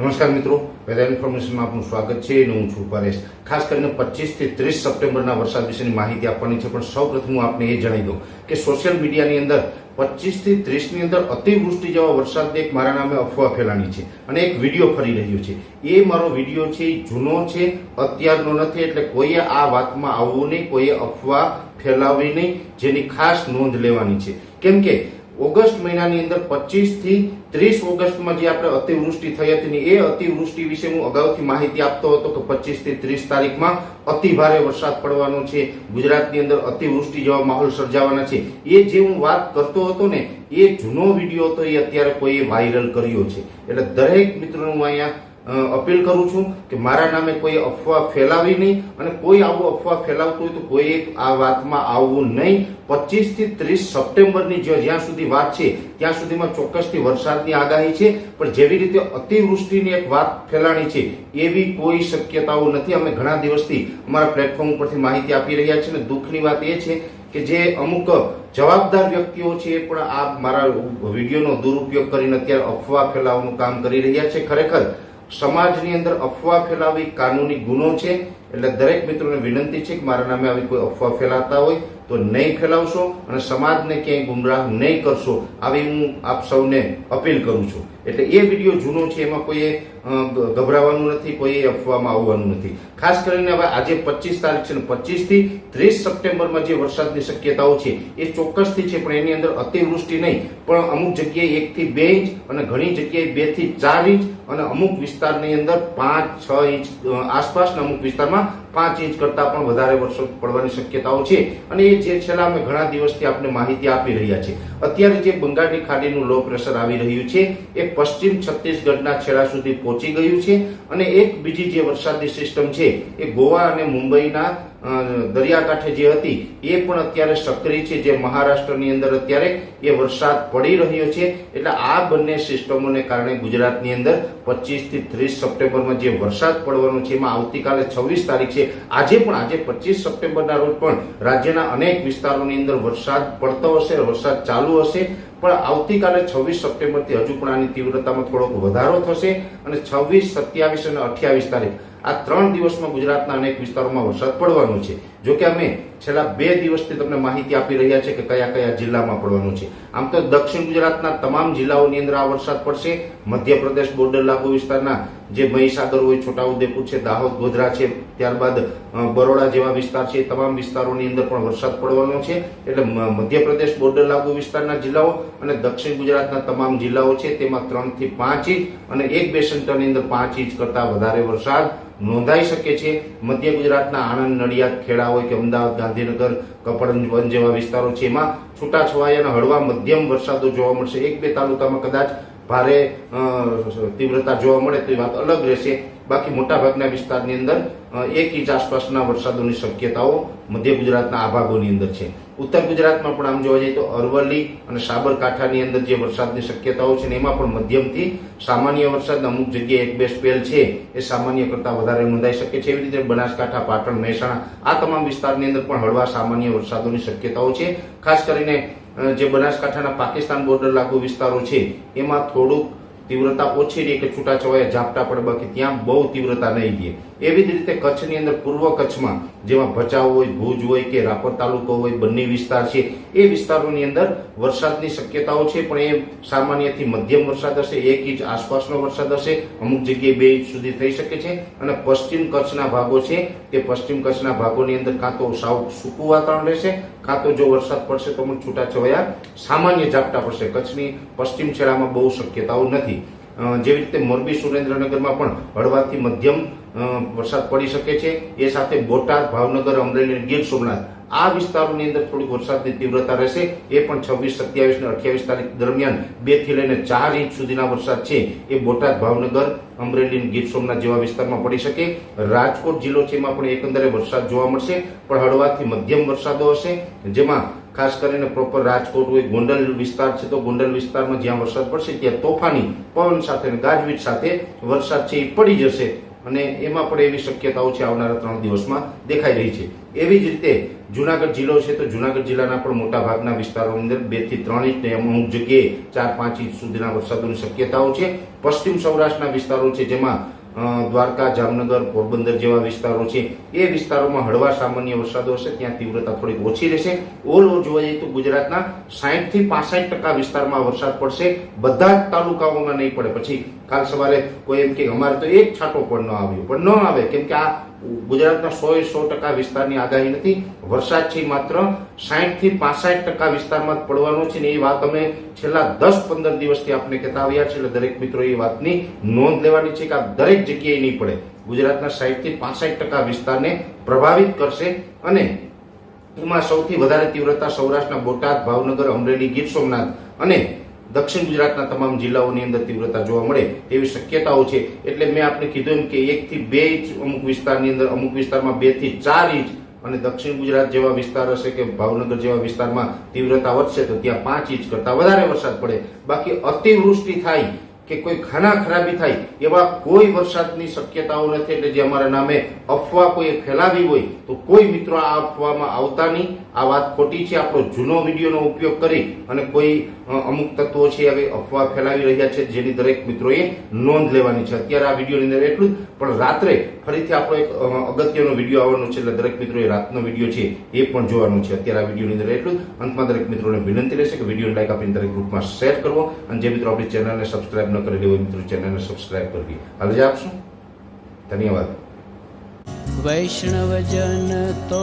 નમસ્કાર મિત્રો, વેધર ઇન્ફોર્મેશનમાં આપનું સ્વાગત છે. અને હું છું પરેશ. ખાસ કરીને પચીસથી ત્રીસ સપ્ટેમ્બરના વરસાદ વિશેની માહિતી આપવાની છે. પણ સૌ પ્રથમ હું આપને એ જણાવી દઉં કે સોશિયલ મીડિયાની અંદર પચીસથી ત્રીસની અંદર અતિવૃષ્ટિ જેવા વરસાદની એક મારા નામે અફવા ફેલાણી છે. અને એક વીડિયો ફરી રહ્યો છે. એ મારો વીડિયો છે જૂનો છે, અત્યારનો નથી, એટલે કોઈએ આ વાતમાં આવવું નહીં, કોઈએ અફવા ફેલાવવી નહીં, જેની ખાસ નોંધ લેવાની છે. કેમ કે ઓગસ્ટ મહિનાની અંદર પચીસથી ત્રીસ ઓગસ્ટમાં જે આપણે અતિવૃષ્ટિ થઈ હતી ને એ અતિવૃષ્ટિ વિશે હું અગાઉથી માહિતી આપતો હતો કે પચીસથી ત્રીસ તારીખમાં અતિ ભારે વરસાદ પડવાનો છે. ગુજરાતની અંદર અતિવૃષ્ટિ જેવા માહોલ સર્જાવાના છે. એ જે હું વાત કરતો હતો ને, એ જૂનો વીડિયો હતો, એ અત્યારે કોઈએ વાયરલ કર્યો છે. એટલે દરેક મિત્રોને અહીંયા અપીલ કરું છું કે મારા નામે કોઈ અફવા ફેલાવી નહીં અને કોઈ આવું અફવા ફેલાવતું હોય તો કોઈ આ વાતમાં આવવું નહીં. પચીસથી ત્રીસ સપ્ટેમ્બરની જ્યાં સુધી વાત છે, ત્યાં સુધીમાં ચોક્કસથી વરસાદની આગાહી છે. પણ જેવી રીતે અતિવૃષ્ટિની એક વાત ફેલાણી છે, એવી કોઈ શક્યતાઓ નથી. અમે ઘણા દિવસથી અમારા પ્લેટફોર્મ ઉપરથી માહિતી આપી રહ્યા છીએ અને દુઃખની વાત એ છે કે જે અમુક જવાબદાર વ્યક્તિઓ છે એ પણ આ મારા વિડીયોનો દુરુપયોગ કરીને અત્યારે અફવા ફેલાવવાનું કામ કરી રહ્યા છે. ખરેખર સમાજની અંદર અફવા ફેલાવી કાનૂની ગુનો છે, એટલે દરેક મિત્રોને વિનંતી છે કે મારા નામે આવી કોઈ અફવા ફેલાતા હોય તો નહીં ફેલાવશો અને સમાજને ક્યાંય ગુમરાહ નહીં કરશો. આવી હું આપ સૌને અપીલ કરું છું. એટલે એ વીડિયો જૂનો છે, એમાં કોઈએ ગભરાવાનું નથી કોઈ અફવામાં આવવાનું નથી. ખાસ કરીને હવે આજે પચીસ તારીખ છે ને પચીસથી ત્રીસ સપ્ટેમ્બરમાં જે વરસાદની શક્યતાઓ છે, એ ચોક્કસથી છે, પણ એની અંદર અતિવૃષ્ટિ નહીં. પણ અમુક જગ્યાએ એક થી બે ઇંચ અને ઘણી જગ્યાએ બેથી ચાર ઇંચ અને અમુક વિસ્તારની અંદર પાંચ, છ ઇંચ આસપાસના અમુક વિસ્તારમાં પાંચ ઇંચ કરતા પણ વધારે વરસાદ પડવાની શક્યતાઓ છે. અને એ જે છેલ્લા અમે ઘણા દિવસથી આપને માહિતી આપી રહ્યા છે અત્યારે જે બંગાળની ખાડીનું લો પ્રેશર આવી રહ્યું છે, એ પશ્ચિમ છત્તીસગઢના છેડા સુધી પહોંચી ગયું છે અને એક બીજી જે વરસાદની સિસ્ટમ છે એ ગોવા અને મુંબઈના દરિયાકાંઠે જે હતી, એ પણ અત્યારે સક્રિય છે. જે મહારાષ્ટ્રની અંદર અત્યારે એ વરસાદ પડી રહ્યો છે. એટલે આ બંને સિસ્ટમોને કારણે ગુજરાતની અંદર પચીસથી ત્રીસ સપ્ટેમ્બરમાં જે વરસાદ પડવાનો છે, એમાં આવતીકાલે છવ્વીસ તારીખ છે. આજે પણ, આજે પચીસ સપ્ટેમ્બરના રોજ પણ રાજ્યના અનેક વિસ્તારોની અંદર વરસાદ પડતો હશે, વરસાદ ચાલુ હશે. પણ આવતીકાલે છવ્વીસ સપ્ટેમ્બરથી હજુ પણ આની તીવ્રતામાં થોડોક વધારો થશે અને છવ્વીસ, સત્યાવીસ અને અઠ્યાવીસ તારીખ આ ત્રણ દિવસમાં ગુજરાતના અનેક વિસ્તારોમાં વરસાદ પડવાનો છે. જો કે અમે છેલ્લા બે દિવસથી તમને માહિતી આપી રહ્યા છે કે કયા કયા જિલ્લામાં પડવાનું છે. આમ તો દક્ષિણ ગુજરાતના તમામ જિલ્લાઓની અંદર આ વરસાદ પડશે. મધ્યપ્રદેશ બોર્ડર લાગુ વિસ્તારના જે મહીસાગર હોય, છોટાઉદેપુર છે, દાહોદ, ગોધરા છે, ત્યારબાદ બરોડા જેવા વિસ્તાર છે તમામ વિસ્તારોની અંદર પણ વરસાદ પડવાનો છે. એટલે મધ્યપ્રદેશ બોર્ડર લાગુ વિસ્તારના જિલ્લાઓ અને દક્ષિણ ગુજરાતના તમામ જિલ્લાઓ છે, તેમાં ત્રણથી પાંચ ઇંચ અને એક બે સેન્ટરની અંદર પાંચ ઇંચ કરતા વધારે વરસાદ નોંધાઈ શકે છે. મધ્ય ગુજરાતના આણંદ, નડિયાદ ખેડા હોય કે અમદાવાદ, ગાંધીનગર કપડવન જેવા વિસ્તારો છે. એમાં છૂટાછવાયા અને હળવા મધ્યમ વરસાદો જોવા મળશે. એક બે તાલુકામાં કદાચ ભારે તીવ્રતા જોવા મળે તો એ વાત અલગ રહેશે. બાકી મોટાભાગના વિસ્તારની અંદર એક ઇંચ આસપાસના વરસાદોની શક્યતાઓ મધ્ય ગુજરાતના આ ભાગોની અંદર છે. ઉત્તર ગુજરાતમાં પણ આમ જોવા જઈએ તો અરવલ્લી અને સાબરકાંઠાની અંદર જે વરસાદની શક્યતાઓ છે એમાં પણ મધ્યમથી સામાન્ય વરસાદ અમુક જગ્યાએ એક બે સ્પેલ છે, એ સામાન્ય કરતાં વધારે નોંધાઈ શકે છે. એવી રીતે બનાસકાંઠા, પાટણ, મહેસાણા, આ તમામ વિસ્તારની અંદર પણ હળવા સામાન્ય વરસાદોની શક્યતાઓ છે. ખાસ કરીને જે બનાસકાંઠાના પાકિસ્તાન બોર્ડર લાગુ વિસ્તારો છે, એમાં થોડુંક તીવ્રતા ઓછી રહી કે છૂટાછવાયા ઝાપટા પડે બાકી, ત્યાં બહુ તીવ્રતા નહીં રહે એવી જ રીતે કચ્છની અંદર પૂર્વ કચ્છમાં જેમાં ભચાઉ હોય, ભુજ હોય કે રાપર તાલુકો હોય, બંને વિસ્તાર છે, એ વિસ્તારોની અંદર વરસાદની શક્યતાઓ છે, પણ એ સામાન્યથી મધ્યમ વરસાદ હશે, એક ઇંચ આસપાસનો વરસાદ હશે, અમુક જગ્યાએ બે ઇંચ સુધી થઈ શકે છે, અને પશ્ચિમ કચ્છના ભાગો છે, તે પશ્ચિમ કચ્છના ભાગોની અંદર કાં તો સાવ સૂકું વાતાવરણ રહેશે, કાં તો જો વરસાદ પડશે તો પણ છૂટાછવાયા સામાન્ય ઝાપટા પડશે. કચ્છની પશ્ચિમ છેડામાં બહુ શક્યતાઓ નથી. જેવી રીતે મોરબી સુરેન્દ્રનગરમાં પણ હળવાથી મધ્યમ વરસાદ પડી શકે છે, એ સાથે બોટાદ, ભાવનગર, અમરેલી ગીર સોમનાથ. આ વિસ્તારોની અંદર થોડીક વરસાદની તીવ્રતા રહેશે, એ પણ છવ્વીસ, સત્યાવીસ અને અઠ્યાવીસ તારીખ દરમિયાન બેથી લઈને ચાર ઇંચ સુધીના વરસાદ છે, એ બોટાદ, ભાવનગર, અમરેલી ગીર સોમનાથ જેવા વિસ્તારમાં પડી શકે. રાજકોટ જિલ્લો છે એમાં પણ એકંદરે વરસાદ જોવા મળશે, પણ હળવાથી મધ્યમ વરસાદો હશે, જેમાં ખાસ કરીને પ્રોપર રાજકોટ હોય, ગોંડલ વિસ્તાર છે તો ગોંડલ વિસ્તારમાં જ્યાં વરસાદ પડશે, ત્યાં તોફાની, પવન સાથે ગાજવીજ સાથે વરસાદ છે એ પડી જશે. અને એમાં પણ એવી શક્યતાઓ છે આવનારા ત્રણ દિવસમાં દેખાઈ રહી છે. એવી જ રીતે જુનાગઢ જિલ્લો છે તો જુનાગઢ જિલ્લાના પણ મોટા ભાગના વિસ્તારોની અંદર બેથી ત્રણ ઇંચ ને અમુક જગ્યાએ ચાર પાંચ ઇંચ સુધીના વરસાદોની શક્યતાઓ છે. પશ્ચિમ સૌરાષ્ટ્રના વિસ્તારો છે જેમાં દ્વારકા, જામનગર, પોરબંદર જેવા વિસ્તારો છે. એ વિસ્તારોમાં હળવા સામાન્ય વરસાદો હશે, ત્યાં તીવ્રતા થોડીક ઓછી રહેશે. ઓલ ઓવર જોવા જઈએ તો ગુજરાતના સાહીઠથી પાસઠ ટકા વિસ્તારમાં વરસાદ પડશે. બધા જ તાલુકાઓમાં નહીં પડે. પછી કાલ સવારે કોઈ એમ કે અમારે તો એક છાંટો પણ ન આવ્યો. પણ ન આવે, કેમ કે આ ગુજરાતના સો એ સો ટકા વિસ્તારની આગાહી નથી. વરસાદ છે માત્ર સાહીઠથી પાસઠ ટકા વિસ્તારમાં જ પડવાનો છે ને એ વાત અમે છેલ્લા દસ પંદર દિવસથી આપને કહેતા આવ્યા છે એટલે દરેક મિત્રો એ વાતની નોંધ લેવાની છે કે આ દરેક જગ્યાએ નહીં પડે. ગુજરાતના સાહીઠથી પાસઠ ટકા વિસ્તારને પ્રભાવિત કરશે અને એમાં સૌથી વધારે તીવ્રતા સૌરાષ્ટ્રના બોટાદ, ભાવનગર, અમરેલી, ગીર સોમનાથ અને દક્ષિણ ગુજરાતના તમામ જિલ્લાઓની અંદર તીવ્રતા જોવા મળે તેવી શક્યતાઓ છે. એટલે મેં આપને કીધું એમ કે એકથી બે ઇંચ અમુક વિસ્તારની અંદર, અમુક વિસ્તારમાં બેથી ચાર ઇંચ અને દક્ષિણ ગુજરાત જેવા વિસ્તાર હશે કે ભાવનગર જેવા વિસ્તારમાં તીવ્રતા વધશે તો ત્યાં પાંચ ઇંચ કરતા વધારે વરસાદ પડે. બાકી અતિવૃષ્ટિ થાય કે કોઈ ખાના ખરાબી થાય એવા કોઈ વરસાદની શક્યતાઓ નથી. એટલે જે અમારા નામે અફવા કોઈ ફેલાવી હોય તો કોઈ મિત્રો આ અફવામાં આવતા નહીં. આ વાત ખોટી છે. આપણો જૂનો વિડીયોનો ઉપયોગ કરી અને કોઈ અમુક તત્વો છે હવે અફવા ફેલાવી રહ્યા છે જેની દરેક મિત્રોએ નોંધ લેવાની છે. અત્યારે આ વિડીયોની અંદર એટલું જ, પણ રાત્રે ફરીથી આપણો એક અગત્યનો વીડિયો આવવાનો છે એટલે દરેક મિત્રોએ રાતનો વીડિયો છે એ પણ જોવાનું છે. અત્યારે આ વિડીયોની અંદર એટલું અંતમાં દરેક મિત્રોને વિનંતી રહેશે કે વિડીયોને લાઈક આપીને દરેક ગ્રુપમાં શેર કરવો. અને જે મિત્રો આપણી ચેનલને સબસ્ક્રાઈબ ન કરેલી હોય મિત્રો, ચેનલને સબસ્ક્રાઈબ કરવી. હાલ જ આપશું. ધન્યવાદ. વૈષ્ણવજન તો